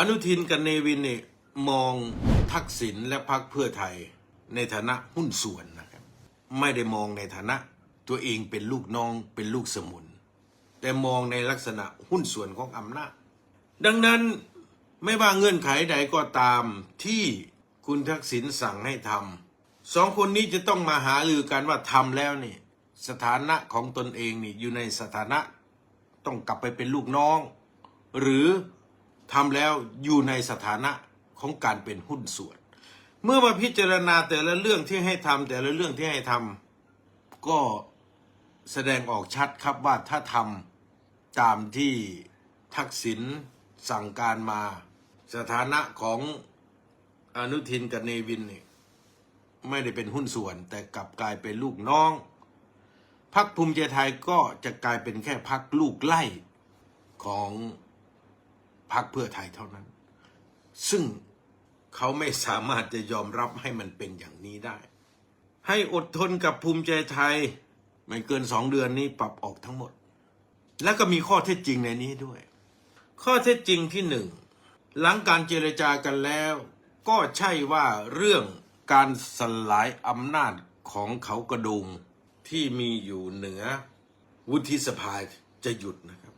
อนุทินกับเนวินเนี่ยมองทักษิณและพรรคเพื่อไทยในฐานะหุ้นส่วนนะครับ ไม่ได้มองในฐานะตัวเองเป็นลูกน้องเป็นลูกสมุน แต่มองในลักษณะหุ้นส่วนของอำนาจ ดังนั้นไม่ว่าเงื่อนไขใดก็ตามที่คุณทักษิณสั่งให้ทำสองคนนี้จะต้องมาหาลือกันว่าทำแล้วนี่สถานะของตนเองนี่อยู่ในสถานะ ต้องกลับไปเป็นลูกน้อง หรือ ทำแล้วอยู่ในสถานะของการเป็นหุ้นส่วน เมื่อมาพิจารณาแต่ละเรื่องที่ให้ทำแต่ละเรื่องที่ให้ทำก็แสดงออกชัดครับว่าถ้าทำตามที่ทักษิณสั่งการมาสถานะของอนุทินกับเนวินเนี่ยไม่ได้เป็นหุ้นส่วน แต่กลับกลายเป็นลูกน้องพักภูมิใจไทยก็จะกลายเป็นแค่พักลูกไล่ของ พักเพื่อไทยเท่านั้น ซึ่งเขาไม่สามารถจะยอมรับให้มันเป็นอย่างนี้ได้ ให้อดทนกับภูมิใจไทย ไม่เกินสองเดือนนี้ปรับออกทั้งหมด แล้วก็มีข้อเท็จจริงในนี้ด้วย ข้อเท็จจริงที่หนึ่งหลังการเจรจากันแล้ว ก็ใช่ว่าเรื่องการสลายอำนาจของเขากระดุงที่มีอยู่เหนือวุฒิสภาจะหยุดนะครับ